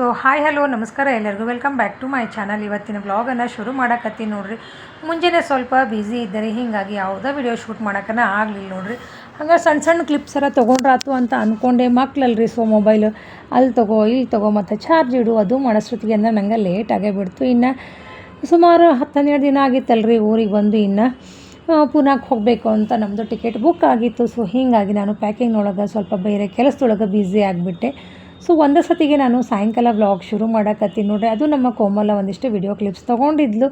So hi hello ನಮಸ್ಕಾರ ಎಲ್ಲರಿಗೂ. Welcome back to my channel ಇವತ್ತಿನ ವ್ಲಾಗನ್ನು ಶುರು ಮಾಡಕತ್ತೀನಿ ನೋಡ್ರಿ. ಮುಂಜಾನೆ ಸ್ವಲ್ಪ ಬ್ಯುಸಿ ಇದ್ದರೆ ಹೀಗಾಗಿ ಯಾವುದೋ ವಿಡಿಯೋ ಶೂಟ್ ಮಾಡೋಕ್ಕನ ಆಗಲಿಲ್ಲ ನೋಡ್ರಿ. ಹಂಗೆ ಸಣ್ಣ ಸಣ್ಣ ಕ್ಲಿಪ್ಸ್ ಎಲ್ಲ ತೊಗೊಂಡ್ರಾತು ಅಂತ ಅಂದ್ಕೊಂಡೆ ಮಕ್ಳಲ್ರಿ ಸೊ ಮೊಬೈಲ್ ಅಲ್ಲಿ ತಗೋ, ಇಲ್ಲಿ ತಗೋ, ಮತ್ತು ಚಾರ್ಜ್ ಇಡು, ಅದು ಮಾಡೋಷ್ಟೊತ್ತಿಗೆ ಅಂದ್ರೆ ನಂಗೆ ಲೇಟ್ ಆಗೇ ಬಿಡ್ತು. ಇನ್ನು ಸುಮಾರು ಹತ್ತು ಹನ್ನೆರಡು ದಿನ ಆಗಿತ್ತಲ್ರಿ ಊರಿಗೆ ಬಂದು ಇನ್ನು ಪುನಾಕ್ಕೆ ಹೋಗಬೇಕು ಅಂತ ನಮ್ಮದು ಟಿಕೆಟ್ ಬುಕ್ ಆಗಿತ್ತು. ಸೊ ಹೀಗಾಗಿ ನಾನು ಪ್ಯಾಕಿಂಗ್ನೊಳಗೆ ಸ್ವಲ್ಪ ಬೇರೆ ಕೆಲಸದೊಳಗೆ ಬ್ಯುಸಿ ಆಗಿಬಿಟ್ಟೆ. ಸೊ ಒಂದೇ ಸತಿಗೆ ನಾನು ಸಾಯಂಕಾಲ ವ್ಲಾಗ್ ಶುರು ಮಾಡಕತ್ತೀನಿ ನೋಡ್ರಿ. ಅದು ನಮ್ಮ ಕೋಮಲ ಒಂದಿಷ್ಟು ವಿಡಿಯೋ ಕ್ಲಿಪ್ಸ್ ತೊಗೊಂಡಿದ್ಲು.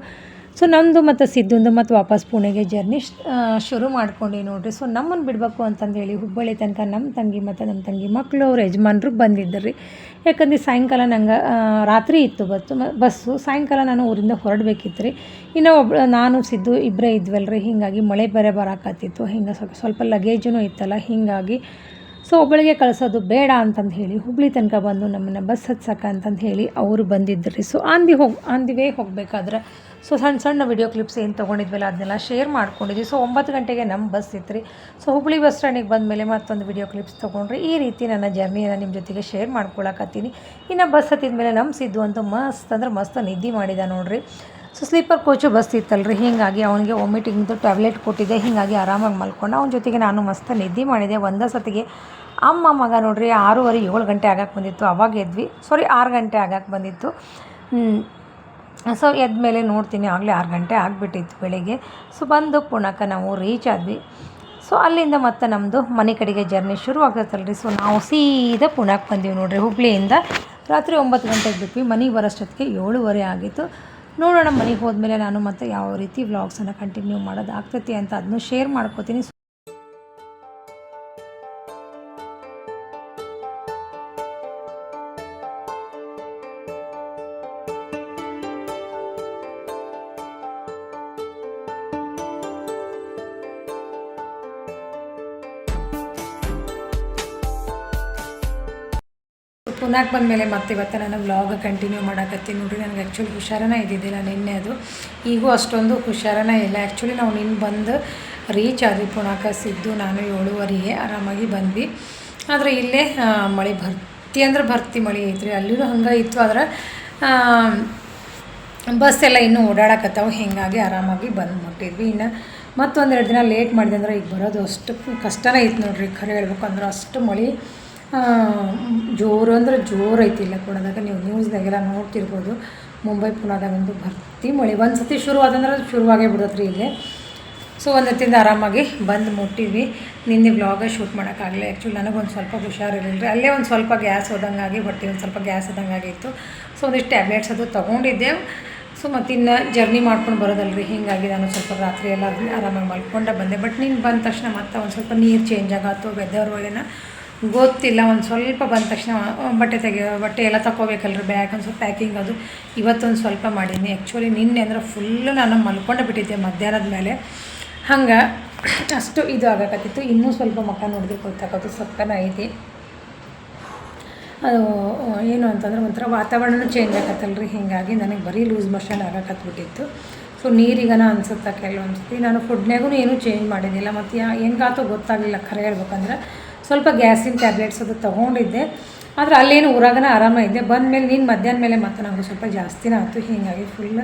ಸೊ ನಮ್ಮದು ಮತ್ತು ಸಿದ್ದುಂದು ಮತ್ತು ವಾಪಸ್ ಪುಣೆಗೆ ಜರ್ನಿ ಶುರು ಮಾಡ್ಕೊಂಡು ನೋಡಿರಿ. ಸೊ ನಮ್ಮನ್ನು ಬಿಡಬೇಕು ಅಂತಂದೇಳಿ ಹುಬ್ಬಳ್ಳಿ ತನಕ ನಮ್ಮ ತಂಗಿ ಮತ್ತು ನಮ್ಮ ತಂಗಿ ಮಕ್ಕಳು ಅವ್ರ ಯಜಮಾನ್ರು ಬಂದಿದ್ದರು ರೀ ಯಾಕಂದ್ರೆ ಸಾಯಂಕಾಲ ನಂಗೆ ರಾತ್ರಿ ಇತ್ತು ಬಸ್ಸು ಬಸ್ಸು. ಸಾಯಂಕಾಲ ನಾನು ಊರಿಂದ ಹೊರಡಬೇಕಿತ್ತು ರೀ ಇನ್ನು ಒಬ್ಬ ನಾನು ಸಿದ್ದು ಇಬ್ಬರೇ ಇದ್ವಲ್ರಿ. ಹೀಗಾಗಿ ಮಳೆ ಬೇರೆ ಬರಾಕತ್ತಿತ್ತು. ಹಿಂಗೆ ಸ್ವಲ್ಪ ಸ್ವಲ್ಪ ಲಗೇಜೂ ಇತ್ತಲ್ಲ. ಹೀಗಾಗಿ ಸೊ ಒಬ್ಬಳಿಗೆ ಕಳಿಸೋದು ಬೇಡ ಅಂತಂದು ಹೇಳಿ, ಹುಬ್ಳಿ ತನಕ ಬಂದು ನಮ್ಮನ್ನು ಬಸ್ ಹತ್ಸಕ್ಕೆ ಅಂತಂದು ಹೇಳಿ ಅವರು ಬಂದಿದ್ದರು ಸೊ ಆನ್ ದಿ ಹೋಗಿ ಆನ್ ದಿ ವೇ ಹೋಗಬೇಕಾದ್ರೆ ಸೊ ಸಣ್ಣ ಸಣ್ಣ ವಿಡಿಯೋ ಕ್ಲಿಪ್ಸ್ ಏನು ತೊಗೊಂಡಿದ್ವಲ್ಲ ಅದನ್ನೆಲ್ಲ ಶೇರ್ ಮಾಡ್ಕೊಂಡಿದ್ವಿ. ಸೊ ಒಂಬತ್ತು ಗಂಟೆಗೆ ನಮ್ಮ ಬಸ್ ಇತ್ತು ರೀ ಸೊ ಹುಬ್ಳಿ ಬಸ್ ಸ್ಟ್ಯಾಂಡಿಗೆ ಬಂದ ಮೇಲೆ ಮತ್ತೊಂದು ವಿಡಿಯೋ ಕ್ಲಿಪ್ಸ್ ತೊಗೊಂಡ್ರಿ. ಈ ರೀತಿ ನನ್ನ ಜರ್ನಿಯನ್ನು ನಿಮ್ಮ ಜೊತೆಗೆ ಶೇರ್ ಮಾಡ್ಕೊಳಕತ್ತೀನಿ. ಇನ್ನು ಬಸ್ ಹತ್ತಿದ ಮೇಲೆ ನಮ್ಮ ಸಿದ್ದು ಅಂತೂ ಮಸ್ತ್ ಅಂದ್ರೆ ಮಸ್ತ್ ನಿದ್ದೆ ಮಾಡಿದ ನೋಡ್ರಿ. ಸೊ ಸ್ಲೀಪರ್ ಕೋಚು ಬಸ್ ಇತ್ತಲ್ರಿ. ಹೀಗಾಗಿ ಅವನಿಗೆ ವಾಮಿಟಿಂಗ್ದು ಟ್ಯಾಬ್ಲೆಟ್ ಕೊಟ್ಟಿದ್ದೆ. ಹೀಗಾಗಿ ಆರಾಮಾಗಿ ಮಲ್ಕೊಂಡು. ಅವನ ಜೊತೆಗೆ ನಾನು ಮಸ್ತ್ ನಿದ್ದೆ ಮಾಡಿದೆ. ಒಂದೇ ಸತಿಗೆ ಅಮ್ಮ ಮಗ ನೋಡ್ರಿ, ಆರೂವರೆ ಏಳು ಗಂಟೆ ಆಗಕ್ಕೆ ಬಂದಿತ್ತು. ಅವಾಗ ಎದ್ವಿ. ಸಾರಿ ಆರು ಗಂಟೆ ಆಗಕ್ಕೆ ಬಂದಿತ್ತು. ಸೊ ಎದ್ಮೇಲೆ ನೋಡ್ತೀನಿ. ಆಗಲೇ ಆರು ಗಂಟೆ ಆಗಿಬಿಟ್ಟಿತ್ತು ಬೆಳಿಗ್ಗೆ. ಸೊ ಬಂದು ಪುಣಕ ನಾವು ರೀಚ್ ಆದ್ವಿ. ಸೊ ಅಲ್ಲಿಂದ ಮತ್ತೆ ನಮ್ಮದು ಮನೆ ಕಡೆಗೆ ಜರ್ನಿ ಶುರು ಆಗ್ತೈತಲ್ರಿ. ಸೊ ನಾವು ಸೀದಾ ಪುಣಕ್ಕೆ ಬಂದೀವಿ ನೋಡ್ರಿ. ಹುಬ್ಳಿಯಿಂದ ರಾತ್ರಿ ಒಂಬತ್ತು ಗಂಟೆಗೆ ಬಿಟ್ವಿ. ಮನೆಗೆ ಬರೋಷ್ಟೊತ್ತಿಗೆ ಏಳುವರೆ ಆಗಿತ್ತು. ನೋಡೋಣ ಮನೆಗೆ ಹೋದ್ಮೇಲೆ ನಾನು ಮತ್ತೆ ಯಾವ ರೀತಿ ವ್ಲಾಗ್ಸನ್ನು ಕಂಟಿನ್ಯೂ ಮಾಡೋದು ಅಂತ ಅದನ್ನು ಶೇರ್ ಮಾಡ್ಕೋತೀನಿ. ಪುನಾಕ್ ಬಂದಮೇಲೆ ಮತ್ತೆ ಇವತ್ತು ನಾನು ವ್ಲಾಗ್ ಕಂಟಿನ್ಯೂ ಮಾಡಕತ್ತೀನಿ. ನೋಡಿರಿ, ನನಗೆ ಆ್ಯಕ್ಚುಲಿ ಹುಷಾರನೇ ಇದ್ದಿದ್ದಿಲ್ಲ ನಿನ್ನೆ ಅದು. ಈಗೂ ಅಷ್ಟೊಂದು ಹುಷಾರನೇ ಇಲ್ಲ. ಆ್ಯಕ್ಚುಲಿ ನಾವು ನಿನ್ನ ಬಂದು ರೀಚ್ ಆದ್ವಿ ಪುಣಾಕ ಸಿದ್ದು, ನಾನು ಏಳುವರೆಗೆ ಆರಾಮಾಗಿ ಬಂದ್ವಿ. ಆದರೆ ಇಲ್ಲೇ ಮಳೆ ಭರ್ತಿ ಅಂದ್ರೆ ಭರ್ತಿ ಮಳೆ ಐತ್ರಿ. ಅಲ್ಲಿನೂ ಹಂಗೆ ಇತ್ತು ಆದ್ರೆ ಬಸ್ ಎಲ್ಲ ಇನ್ನೂ ಓಡಾಡಕತ್ತಾವೆ. ಹೀಗಾಗಿ ಆರಾಮಾಗಿ ಬಂದು ಮುಟ್ಟಿದ್ವಿ. ಇನ್ನು ಮತ್ತೊಂದೆರಡು ದಿನ ಲೇಟ್ ಮಾಡಿದೆ ಅಂದ್ರೆ ಈಗ ಬರೋದು ಅಷ್ಟು ಕಷ್ಟನೇ ಇತ್ತು ನೋಡಿರಿ. ಖರೆ ಹೇಳ್ಬೇಕು ಅಂದ್ರೆ ಅಷ್ಟು ಮಳೆ ಜೋರು ಅಂದ್ರೆ ಜೋರು ಐತಿ ಇಲ್ಲ ಪುಣದಾಗ ನೀವು ನ್ಯೂಸ್ದಾಗೆಲ್ಲ ನೋಡ್ತಿರ್ಬೋದು. ಮುಂಬೈ ಪುಣಾದಾಗ ಒಂದು ಭರ್ತಿ ಮಳೆ. ಒಂದು ಸತಿ ಶುರು ಆದಂದ್ರೆ ಶುರುವಾಗೇ ಬಿಡತ್ರಿ ಇಲ್ಲಿ. ಸೊ ಒಂದು ಹೊತ್ತಿಂದ ಆರಾಮಾಗಿ ಬಂದು ಮುಟ್ಟಿದ್ವಿ. ನಿನ್ನೆ ವ್ಲಾಗ ಶೂಟ್ ಮಾಡೋಕ್ಕಾಗಲಿಲ್ಲ. ಆ್ಯಕ್ಚುಲಿ ನನಗೊಂದು ಸ್ವಲ್ಪ ಹುಷಾರಿರಲಿಲ್ಲ ರೀ ಅಲ್ಲೇ ಒಂದು ಸ್ವಲ್ಪ ಗ್ಯಾಸ್ ಹೋದಂಗಾಗಿ ಹೊಟ್ಟೆ ಒಂದು ಸ್ವಲ್ಪ ಗ್ಯಾಸ್ ಹೋದಂಗಾಗಿತ್ತು ಸೊ ಒಂದಿಷ್ಟು ಟ್ಯಾಬ್ಲೆಟ್ಸ್ ಅದು ತೊಗೊಂಡಿದ್ದೆ ಸೊ ಮತ್ತು ಇನ್ನು ಜರ್ನಿ ಮಾಡ್ಕೊಂಡು ಬರೋದಲ್ರಿ. ಹೀಗಾಗಿ ನಾನು ಸ್ವಲ್ಪ ರಾತ್ರಿ ಎಲ್ಲ ಆರಾಮಾಗಿ ಮಲ್ಕೊಂಡೆ ಬಂದೆ. ಬಟ್ ನೀನು ಬಂದ ತಕ್ಷಣ ಮತ್ತೆ ಒಂದು ಸ್ವಲ್ಪ ನೀರು ಚೇಂಜ್ ಆಗತ್ತು ವೆದರ್ ಒಳಗೇನ? ಗೊತ್ತಿಲ್ಲ, ಒಂದು ಸ್ವಲ್ಪ ಬಂದ ತಕ್ಷಣ ಬಟ್ಟೆ ತೆಗಿಯೋ ಬಟ್ಟೆ ಎಲ್ಲ ತಗೋಬೇಕಲ್ರಿ ಬ್ಯಾಗ್ ಒಂದು ಸ್ವಲ್ಪ ಪ್ಯಾಕಿಂಗ್ ಅದು. ಇವತ್ತೊಂದು ಸ್ವಲ್ಪ ಮಾಡೀನಿ. ಆ್ಯಕ್ಚುಲಿ ನಿನ್ನೆ ಅಂದ್ರೆ ಫುಲ್ಲು ನಾನು ಮಲ್ಕೊಂಡೇ ಬಿಟ್ಟಿದ್ದೆ ಮಧ್ಯಾಹ್ನದ ಮೇಲೆ. ಹಂಗೆ ಅಷ್ಟು ಇದು ಆಗಕತ್ತಿತ್ತು. ಇನ್ನೂ ಸ್ವಲ್ಪ ಮಕ್ಕ ನೋಡಿದ್ರೆ ಗೊತ್ತಾಗೋದು ಸಕ್ಕನ ಐತಿ. ಅದು ಏನು ಅಂತಂದ್ರೆ ಒಂಥರ ವಾತಾವರಣ ಚೇಂಜ್ ಆಗತ್ತಲ್ರಿ. ಹೀಗಾಗಿ ನನಗೆ ಬರೀ ಲೂಸ್ ಮೋಷನ್ ಆಗಕತ್ಬಿಟ್ಟಿತ್ತು ಸೊ ನೀರಿಗನ ಅನ್ಸುತ್ತೆ ಕೆಲವೊಂದು ಸತಿ ನಾನು ಫುಡ್ನಾಗೂ ಏನೂ ಚೇಂಜ್ ಮಾಡಿದ್ದಿಲ್ಲ. ಮತ್ತು ಯಾ, ಹೆಂಗಾತೋ ಗೊತ್ತಾಗಲಿಲ್ಲ. ಖರೆ ಹೇಳ್ಬೇಕಂದ್ರೆ ಸ್ವಲ್ಪ ಗ್ಯಾಸಿನ ಟ್ಯಾಬ್ಲೆಟ್ಸ್ ಅದು ತೊಗೊಂಡಿದ್ದೆ. ಆದರೆ ಅಲ್ಲೇನು ಊರಾಗನ ಆರಾಮಾಗಿದ್ದೆ. ಬಂದಮೇಲೆ ನೀನು ಮಧ್ಯಾಹ್ನ ಮೇಲೆ ಮತ್ತೆ ನಂಗೆ ಸ್ವಲ್ಪ ಜಾಸ್ತಿನೇ ಆಯಿತು. ಹೀಗಾಗಿ ಫುಲ್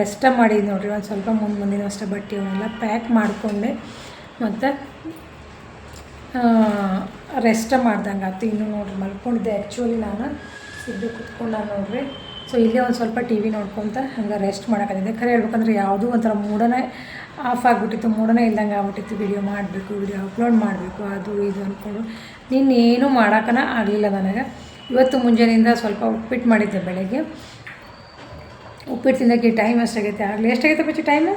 ರೆಸ್ಟ ಮಾಡಿದ್ದು ನೋಡಿರಿ. ಒಂದು ಸ್ವಲ್ಪ ಮುಂದೆ ಮುಂದಿನ ಅಷ್ಟೇ ಬಟ್ಟೆ ಅವನ್ನೆಲ್ಲ ಪ್ಯಾಕ್ ಮಾಡಿಕೊಂಡೆ. ಮತ್ತು ರೆಸ್ಟ ಮಾಡ್ದಂಗೆ ಆಯ್ತು. ಇನ್ನು ನೋಡ್ರಿ, ಮಲ್ಕೊಂಡಿದ್ದೆ. ಆ್ಯಕ್ಚುಲಿ ನಾನು ಸಿದ್ದು ಕುತ್ಕೊಂಡ ನೋಡ್ರಿ. ಸೊ ಇಲ್ಲೇ ಒಂದು ಸ್ವಲ್ಪ ಟಿ ವಿ ನೋಡ್ಕೊತ ಹಂಗೆ ರೆಸ್ಟ್ ಮಾಡೋಕ್ಕಾಗಿದೆ ಖರೆ ಹೇಳ್ಬೇಕಂದ್ರೆ ಯಾವುದೂ ಒಂಥರ ಮೂಡನೇ ಆಫ್ ಆಗಿಬಿಟ್ಟಿತ್ತು ಮೂಡನೇ ಇಲ್ದಂಗೆ ಆಗ್ಬಿಟ್ಟಿತ್ತು. ವಿಡಿಯೋ ಮಾಡಬೇಕು ವಿಡಿಯೋ ಅಪ್ಲೋಡ್ ಮಾಡಬೇಕು ಅದು ಇದು ಅಂದ್ಕೊಂಡು ನಿನ್ನ ಏನೂ ಮಾಡೋಕ್ಕನ ಆಗಲಿಲ್ಲ ನನಗೆ. ಇವತ್ತು ಮುಂಜಾನೆಯಿಂದ ಸ್ವಲ್ಪ ಉಪ್ಪಿಟ್ಟು ಮಾಡಿದ್ದೆ ಬೆಳಗ್ಗೆ. ಉಪ್ಪಿಟ್ಟು ತಿನ್ನೋಕ್ಕೆ ಟೈಮ್ ಎಷ್ಟಾಗೈತೆ? ಆಗಲಿ ಎಷ್ಟಾಗೈತೆ ಪಚ್ಚಿ ಟೈಮು?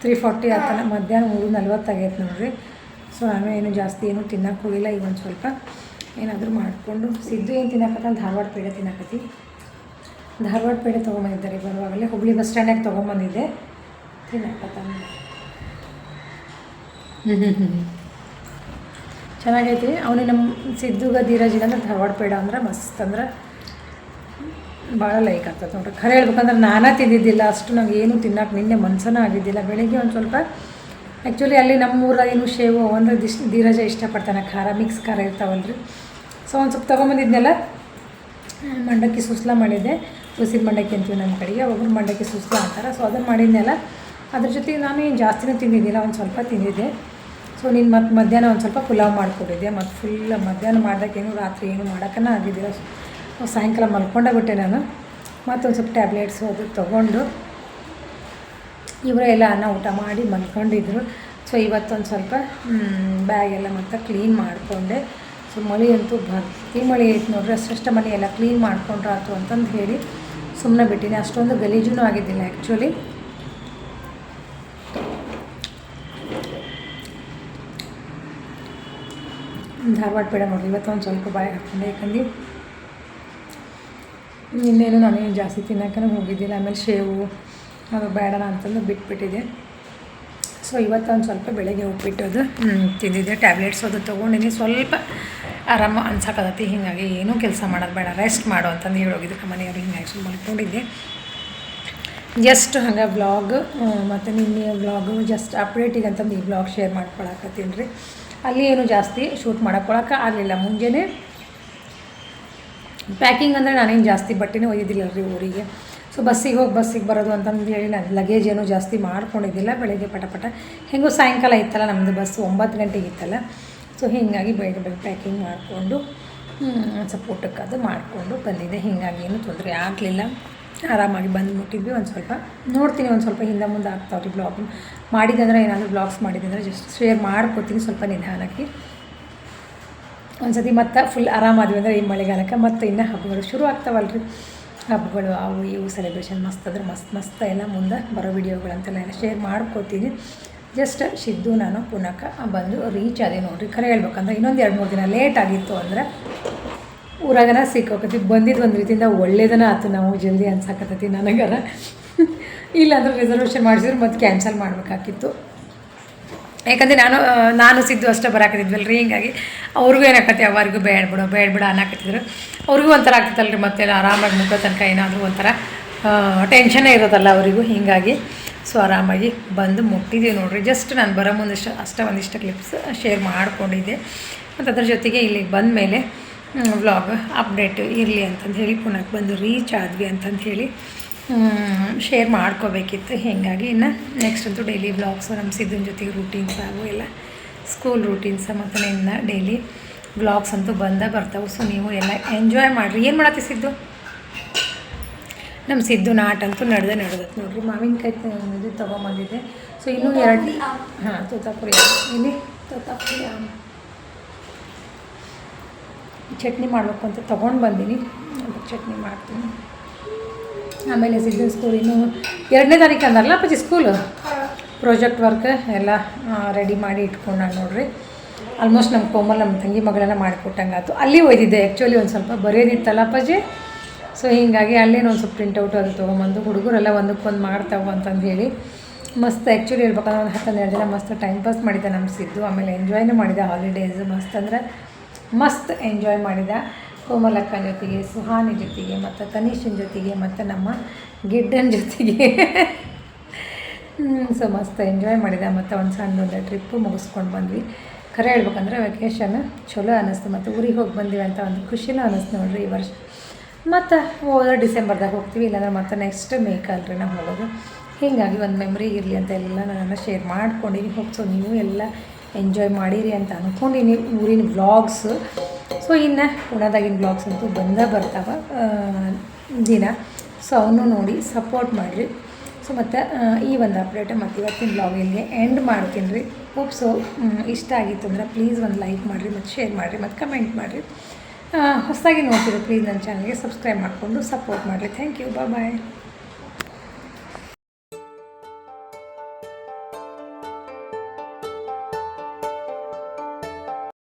ತ್ರೀ ಫಾರ್ಟಿ ಆತನ. ಮಧ್ಯಾಹ್ನ ಮೂರು ನಲ್ವತ್ತಾಗೈತೆ ನೋಡಿರಿ. ಸೊ ನಾನು ಏನು ಜಾಸ್ತಿ ಏನು ತಿನ್ನಕ್ಕೆ ಹೋಗಿಲ್ಲ ಈಗ ಒಂದು ಸ್ವಲ್ಪ ಏನಾದರೂ ಮಾಡಿಕೊಂಡು. ಸಿದ್ದು ಏನು ತಿನ್ನಕತ್ತ ಧಾರವಾಡ ಪೇಡ ತಿನ್ನಕತ್ತಿ. ಧಾರವಾಡ ಪೇಡೆ ತೊಗೊಂಬಂದಿದ್ದಾರೆ ಬರುವಾಗಲೇ ಹುಬ್ಳಿ ಬಸ್ ಸ್ಟ್ಯಾಂಡಾಗ ತೊಗೊಂಬಂದಿದ್ದೆ. ಹ್ಞೂ ಚೆನ್ನಾಗೈತಿ. ಅವನು ನಮ್ಮ ಸಿದ್ದುಗ ಧೀರಜಿಗೆ ಅಂದ್ರೆ ಧಾರವಾಡ ಪೇಡ ಅಂದ್ರೆ ಮಸ್ತ್ ಅಂದ್ರೆ ಭಾಳ ಲೈಕ್ ಆಗ್ತದೆ ನೋಡ್ರಿ. ಖರೆ ಹೇಳ್ಬೇಕಂದ್ರೆ ನಾನೇ ತಿಂದಿದ್ದಿಲ್ಲ, ಅಷ್ಟು ನಂಗೆ ಏನು ತಿನ್ನಕ್ಕೆ ನಿನ್ನೆ ಮನ್ಸನ ಆಗಿದ್ದಿಲ್ಲ. ಬೆಳಿಗ್ಗೆ ಒಂದು ಸ್ವಲ್ಪ ಆ್ಯಕ್ಚುಲಿ ಅಲ್ಲಿ ನಮ್ಮ ಊರಾಗ ಏನು ಶೇವು, ಅಂದರೆ ದಿಶ್ ಧೀರಜ ಇಷ್ಟಪಡ್ತಾನೆ, ಖಾರ ಮಿಕ್ಸ್ ಖಾರ ಇರ್ತಾವಲ್ರಿ. ಸೊ ಒಂದು ಸ್ವಲ್ಪ ತೊಗೊಂಬಂದಿದ್ನೆಲ್ಲ, ಮಂಡಕ್ಕಿ ಸುಸ್ಲ ಮಾಡಿದ್ದೆ. ತುಸಿದ ಮಂಡಕ್ಕಿ ಅಂತೀವಿ ನಮ್ಮ ಕಡೆಗೆ ಒಬ್ಬರು ಮಂಡಕ್ಕಿ ಸುಸ್ತ ಅಂತಾರೆ. ಸೊ ಅದನ್ನು ಮಾಡಿದ್ನೆಲ್ಲ, ಅದ್ರ ಜೊತೆಗೆ ನಾನು ಏನು ಜಾಸ್ತಿನೂ ತಿಂದಿದ್ದಿಲ್ಲ, ಒಂದು ಸ್ವಲ್ಪ ತಿಂದಿದ್ದೆ. ಸೊ ನೀನು ಮತ್ತು ಮಧ್ಯಾಹ್ನ ಒಂದು ಸ್ವಲ್ಪ ಪುಲಾವ್ ಮಾಡಿಕೊಟ್ಟಿದ್ದೆ. ಮತ್ತು ಫುಲ್ ಮಧ್ಯಾಹ್ನ ಮಾಡ್ದಾಗೇನು ರಾತ್ರಿ ಏನು ಮಾಡೋಕ್ಕನ ಆಗಿದ್ದಿಲ್ಲ. ಸಾಯಂಕಾಲ ಮಲ್ಕೊಂಡೇ ಬಿಟ್ಟೆ ನಾನು. ಮತ್ತೊಂದು ಸ್ವಲ್ಪ ಟ್ಯಾಬ್ಲೆಟ್ಸು ಅದು ತೊಗೊಂಡು ಇವರೇ ಎಲ್ಲ ಅನ್ನ ಊಟ ಮಾಡಿ ಮಲ್ಕೊಂಡಿದ್ರು. ಸೊ ಇವತ್ತೊಂದು ಸ್ವಲ್ಪ ಬ್ಯಾಗ್ ಎಲ್ಲ ಮತ್ತೆ ಕ್ಲೀನ್ ಮಾಡಿಕೊಂಡೆ. ಸೊ ಮಳೆ ಅಂತೂ ಭರ್ತಿ ಮಳೆ ಐತೆ ನೋಡ್ರಿ, ಅಷ್ಟು ಮನೆ ಎಲ್ಲ ಕ್ಲೀನ್ ಮಾಡ್ಕೊಂಡ್ರಾತು ಅಂತಂದು ಹೇಳಿ. ಸುಮ್ಮನೆ ಬಿಟ್ಟಿನಿ. ಅಷ್ಟೊಂದು ಗಲೀಜೂ ಆಗಿದ್ದಿಲ್ಲ ಆ್ಯಕ್ಚುಲಿ ಧಾರವಾಡ ಬೇಡ ನೋಡ್ರಿ ಇವತ್ತು ಸ್ವಲ್ಪ ಬಾಯಿ ಹಾಕ್ಕೊಂಡೆ. ಯಾಕಂದ್ರೆ ಇನ್ನೇನು ನಾನೇನು ಜಾಸ್ತಿ ತಿನ್ನೋಕೆ ಹೋಗಿದ್ದಿಲ್ಲ, ಆಮೇಲೆ ಶೇವು, ಅದು ಬೇಡ ಅಂತಂದು ಬಿಟ್ಬಿಟ್ಟಿದೆ ಸೊ ಇವತ್ತು ಒಂದು ಸ್ವಲ್ಪ ಬೆಳಗ್ಗೆ ಉಪ್ಪಿಟ್ಟು ಅದು ತಿಂದಿದ್ದೆ. ಟ್ಯಾಬ್ಲೆಟ್ಸ್ ಅದು ತೊಗೊಂಡಿನಿ. ಸ್ವಲ್ಪ ಆರಾಮ ಅನ್ಸಕ್ಕತ್ತೈತಿ ಹೀಗಾಗಿ ಏನೂ ಕೆಲಸ ಮಾಡೋದು ಬೇಡ. ರೆಸ್ಟ್ ಮಾಡು ಅಂತಂದು ಹೇಳೋಗಿದ್ದಕ್ಕೆ ಮನೆಯವ್ರು. ಹಿಂಗಾಗಿ ಸುಮ್ಮನೆ ಮಲ್ಕೊಂಡಿದ್ದೆ. ಜಸ್ಟ್ ಹಂಗೆ ಬ್ಲಾಗ್ ಮತ್ತು ನಿನ್ನೆ ಬ್ಲಾಗು ಜಸ್ಟ್ ಅಪ್ಡೇಟಿಗೆ ಅಂತಂದು ಈ ಬ್ಲಾಗ್ ಶೇರ್ ಮಾಡ್ಕೊಳಕತ್ತೀನಿ ರೀ. ಅಲ್ಲಿ ಏನು ಜಾಸ್ತಿ ಶೂಟ್ ಮಾಡ್ಕೊಳಕ್ಕೆ ಆಗಲಿಲ್ಲ. ಮುಂಜಾನೆ ಪ್ಯಾಕಿಂಗ್ ಅಂದರೆ ನಾನೇನು ಜಾಸ್ತಿ ಬಟ್ಟೆನೇ ಒಯ್ದಿದ್ದಿಲ್ಲ ರೀ ಊರಿಗೆ. ಸೊ ಬಸ್ಸಿಗೆ ಹೋಗಿ ಬಸ್ಸಿಗೆ ಬರೋದು ಅಂತಂದು ಹೇಳಿ ನಾನು ಲಗೇಜ್ ಏನು ಜಾಸ್ತಿ ಮಾಡ್ಕೊಂಡಿದ್ದಿಲ್ಲ. ಬೆಳಗ್ಗೆ ಪಟ ಹೆಂಗೋ ಸಾಯಂಕಾಲ ಇತ್ತಲ್ಲ ನಮ್ಮದು ಬಸ್ ಒಂಬತ್ತು ಗಂಟೆಗೆ ಇತ್ತಲ್ಲ. ಸೊ ಹೀಗಾಗಿ ಬೆಳಗ್ಗೆ ಬೆಳಗ್ಗೆ ಪ್ಯಾಕಿಂಗ್ ಮಾಡಿಕೊಂಡು ಸ್ವಲ್ಪ ಊಟಕ್ಕೆ ಅದು ಮಾಡಿಕೊಂಡು ಬಂದಿದ್ದೆ. ಹೀಗಾಗಿ ಏನೂ ತೊಂದರೆ ಆಗಲಿಲ್ಲ. ಆರಾಮಾಗಿ ಬಂದು ಮುಟ್ಟಿದ್ವಿ. ಒಂದು ಸ್ವಲ್ಪ ನೋಡ್ತೀನಿ, ಒಂದು ಸ್ವಲ್ಪ ಹಿಂದೆ ಮುಂದೆ ಆಗ್ತಾವ್ರಿ ಬ್ಲಾಗ್ ಮಾಡಿದಂದ್ರೆ ಏನಾದರೂ ಬ್ಲಾಗ್ಸ್ ಮಾಡಿದ್ದಂದ್ರೆ ಜಸ್ಟ್ ಶೇರ್ ಮಾಡ್ಕೊತೀನಿ ಸ್ವಲ್ಪ ನಿಧಾನಕ್ಕೆ. ಒಂದು ಸತಿ ಮತ್ತೆ ಫುಲ್ ಆರಾಮಾದ್ವಿ ಅಂದರೆ ಈ ಮಳೆಗಾಲಕ್ಕೆ. ಮತ್ತೆ ಇನ್ನೂ ಹಬ್ಬಗಳು ಶುರು ಆಗ್ತಾವಲ್ಲ ರೀ ಹಬ್ಬಗಳು, ಅವು ಇವು ಸೆಲೆಬ್ರೇಷನ್ ಮಸ್ತ್ ಅಂದ್ರೆ ಮಸ್ತ್ ಮಸ್ತ್ ಎಲ್ಲ ಮುಂದೆ ಬರೋ ವಿಡಿಯೋಗಳಂತೆಲ್ಲ ಎಲ್ಲ ಶೇರ್ ಮಾಡ್ಕೋತೀನಿ. ಜಸ್ಟ್ ಸಿದ್ದು ನಾನು ಪುನಃ ಬಂದು ರೀಚ್ ಆದೆ ನೋಡಿರಿ. ಖರೆ ಹೇಳ್ಬೇಕಂದ್ರೆ ಇನ್ನೊಂದು ಎರಡು ಮೂರು ದಿನ ಲೇಟ್ ಆಗಿತ್ತು ಅಂದ್ರೆ ಊರಾಗನ ಸಿಕ್ಕೋಕತಿ ಬಂದಿದ್ದು ಒಂದು ರೀತಿಯಿಂದ ಒಳ್ಳೇದನ ಆಯ್ತು ನಾವು ಜಲ್ದಿ ಅನ್ಸಾಕತ್ತೈತಿ ನನಗರ ಇಲ್ಲಾಂದ್ರೆ ರಿಸರ್ವೇಷನ್ ಮಾಡಿಸಿದ್ರೆ ಮತ್ತೆ ಕ್ಯಾನ್ಸಲ್ ಮಾಡಬೇಕಾಗಿತ್ತು ಯಾಕಂದರೆ ನಾನು ನಾನು ಸಿದ್ದು ಅಷ್ಟೇ ಬರಾಕತ್ತಿದ್ವಲ್ಲ ರೀ ಹಿಂಗಾಗಿ ಅವ್ರಿಗೂ ಏನಾಗತ್ತೆ ಅವರಿಗೂ ಬೇಡ ಬಿಡು ಬೇಡ ಬಿಡು ಅನ್ನಕತ್ತಿದ್ರು. ಅವ್ರಿಗೂ ಒಂಥರ ಆಗ್ತಿತ್ತಲ್ಲ ರೀ ಮತ್ತೆ ಆರಾಮಾಗಿ ಮುಖ ತನಕ ಏನಾದರೂ ಒಂಥರ ಟೆನ್ಷನ್ನೇ ಇರೋದಲ್ಲ ಅವರಿಗೂ, ಹೀಗಾಗಿ ಸೊ ಆರಾಮಾಗಿ ಬಂದು ಮುಟ್ಟಿದ್ದೀವಿ ನೋಡಿರಿ. ಜಸ್ಟ್ ನಾನು ಬರೋ ಮುಂದಿಷ್ಟು ಅಷ್ಟೇ ಒಂದಿಷ್ಟು ಕ್ಲಿಪ್ಸ್ ಶೇರ್ ಮಾಡಿಕೊಂಡಿದ್ದೆ. ಮತ್ತು ಅದ್ರ ಜೊತೆಗೆ ಇಲ್ಲಿಗೆ ಬಂದ ಮೇಲೆ ವ್ಲಾಗ್ ಅಪ್ಡೇಟ್ ಇರಲಿ ಅಂತಂದು ಹೇಳಿ ಪುನಃ ಬಂದು ರೀಚ್ ಆದ್ವಿ ಅಂತಂದು ಹೇಳಿ ಶೇರ್ ಮಾಡ್ಕೋಬೇಕಿತ್ತು. ಹೀಗಾಗಿ ಇನ್ನು ನೆಕ್ಸ್ಟ್ ಅಂತೂ ಡೈಲಿ ವ್ಲಾಗ್ಸು ನಮ್ಮ ಸಿದ್ಧನ ಜೊತೆಗೆ ರೂಟೀನ್ಸ್ ಆಗು ಎಲ್ಲ ಸ್ಕೂಲ್ ರೂಟೀನ್ಸ ಮತ್ತು ನಿನ್ನ ಡೈಲಿ ವ್ಲಾಗ್ಸ್ ಅಂತೂ ಬಂದೇ ಬರ್ತಾವೆ. ಸೊ ನೀವು ಎಲ್ಲ ಎಂಜಾಯ್ ಮಾಡಿರಿ. ಏನು ಮಾಡತ್ತಿ ಸಿದ್ದು? ನಮ್ಮ ಸಿದ್ದು ನಾಟ್ ಅಂತೂ ನಡೆದೇ ನಡೆದತ್ತೆ ನೋಡಿರಿ. ಮಾವಿನಕಾಯಿ ತಗೊಂಡು ಇದು ತೊಗೊಂಬಂದಿದ್ದೆ. ಸೊ ಇನ್ನೂ ಎರಡು ಹಾಂ ತೋತಾಪುರಿ. ಇಲ್ಲಿ ತೋತಾಪುರಿ ಚಟ್ನಿ ಮಾಡಬೇಕು ಅಂತ ತೊಗೊಂಡು ಬಂದೀನಿ. ಚಟ್ನಿ ಮಾಡ್ತೀನಿ. ಆಮೇಲೆ ಸಿದ್ಧ ಸ್ಕೂಲ್ ಇನ್ನು ಎರಡನೇ ತಾರೀಕು ಅಂದಾರಲ್ಲ ಅಪ್ಪಾಜಿ ಸ್ಕೂಲು ಪ್ರಾಜೆಕ್ಟ್ ವರ್ಕ್ ಎಲ್ಲ ರೆಡಿ ಮಾಡಿ ಇಟ್ಕೊಂಡ ನೋಡ್ರಿ. ಆಲ್ಮೋಸ್ಟ್ ನಮ್ಮ ಕೋಮಲ್ ನಮ್ಮ ತಂಗಿ ಮಗಳೆಲ್ಲ ಮಾಡಿಕೊಟ್ಟಂಗೆ ಆಯ್ತು ಅಲ್ಲಿ ಒಯ್ದಿದ್ದೆ ಆ್ಯಕ್ಚುಲಿ ಒಂದು ಸ್ವಲ್ಪ ಬರೆಯೋದಿತ್ತಲ್ಲ ಅಪ್ಪಾಜಿ? ಸೊ ಹೀಗಾಗಿ ಅಲ್ಲೇನು ಒಂದು ಸ್ವಲ್ಪ ಪ್ರಿಂಟೌಟ್ ಅದು ತೊಗೊಂಬಂದು ಹುಡುಗರೆಲ್ಲ ಒಂದಕ್ಕೊಂದು ಮಾಡ್ತಾವೆ ಅಂತಂದು ಹೇಳಿ ಮಸ್ತ್ ಆ್ಯಕ್ಚುಲಿ ಹೇಳ್ಬೇಕಂದ್ರೆ ಒಂದು ಹತ್ತು ಜನ ಮಸ್ತ್ ಟೈಮ್ ಪಾಸ್ ಮಾಡಿದ್ದೆ ನಮ್ಮ ಸಿದ್ದು. ಆಮೇಲೆ ಎಂಜಾಯ್ನೂ ಮಾಡಿದೆ ಹಾಲಿಡೇಸ್ ಮಸ್ತ್ ಅಂದ್ರೆ ಮಸ್ತ್ ಎಂಜಾಯ್ ಮಾಡಿದ ಕೋಮಲಕ್ಕನ ಜೊತೆಗೆ, ಸುಹಾನಿ ಜೊತೆಗೆ, ಮತ್ತು ತನೀಶನ ಜೊತೆಗೆ, ಮತ್ತು ನಮ್ಮ ಗಿಡ್ಡನ ಜೊತೆಗೆ. ಸೊ ಮಸ್ತ್ ಎಂಜಾಯ್ ಮಾಡಿದೆ. ಮತ್ತು ಒಂದು ಸಣ್ಣ ಒಂದು ಟ್ರಿಪ್ಪು ಮುಗಿಸ್ಕೊಂಡು ಬಂದ್ವಿ. ಖರೆ ಹೇಳ್ಬೇಕಂದ್ರೆ ವೆಕೇಷನ್ ಚಲೋ ಅನ್ನಿಸ್ತು ಮತ್ತು ಊರಿಗೆ ಹೋಗಿ ಬಂದಿವಿ ಅಂತ ಒಂದು ಖುಷಿನೂ ಅನ್ನಿಸ್ತು ನೋಡ್ರಿ ಈ ವರ್ಷ. ಮತ್ತು ಹೋದ ಡಿಸೆಂಬರ್ದಾಗ ಹೋಗ್ತೀವಿ, ಇಲ್ಲಾಂದ್ರೆ ಮತ್ತೆ ನೆಕ್ಸ್ಟ್ ಮೇಕಲ್ರಿ ನಾವು ಹೋಗೋದು. ಹೀಗಾಗಿ ಒಂದು ಮೆಮ್ರಿ ಇರಲಿ ಅಂತ ಎಲ್ಲ ನಾನು ಶೇರ್ ಮಾಡ್ಕೊಂಡಿನಿ ಹೋಗ್ಸೋ ನೀವು ಎಲ್ಲ ಎಂಜಾಯ್ ಮಾಡಿರಿ ಅಂತ ಅಂದ್ಕೊಂಡಿನಿ ಊರಿನ ವ್ಲಾಗ್ಸ್ ಸೊ ಇನ್ನು ಉಣದಾಗಿನ ಬ್ಲಾಗ್ಸ್ ಅಂತೂ ಬಂದೇ ಬರ್ತಾವ ದಿನ. ಸೊ ಅವನು ನೋಡಿ ಸಪೋರ್ಟ್ ಮಾಡಿರಿ. ಸೊ ಮತ್ತು ಈ ಒಂದು ಅಪ್ಡೇಟ್ ಮತ್ತು ಇವತ್ತಿನ ಬ್ಲಾಗ್ ಇಲ್ಲಿಗೆ ಎಂಡ್ ಮಾಡ್ತೀನಿ ರೀ. ಹೋಪ್ ಸೊ ಇಷ್ಟ ಆಗಿತ್ತು ಅಂದ್ರೆ ಪ್ಲೀಸ್ ಒಂದು ಲೈಕ್ ಮಾಡಿರಿ, ಮತ್ತು ಶೇರ್ ಮಾಡಿರಿ, ಮತ್ತು ಕಮೆಂಟ್ ಮಾಡಿರಿ. ಹೊಸದಾಗಿ ನೋಡ್ತಿರೋ ಪ್ಲೀಸ್ ನನ್ನ ಚಾನಲ್ಗೆ ಸಬ್ಸ್ಕ್ರೈಬ್ ಮಾಡಿಕೊಂಡು ಸಪೋರ್ಟ್ ಮಾಡಿರಿ. Thank you bye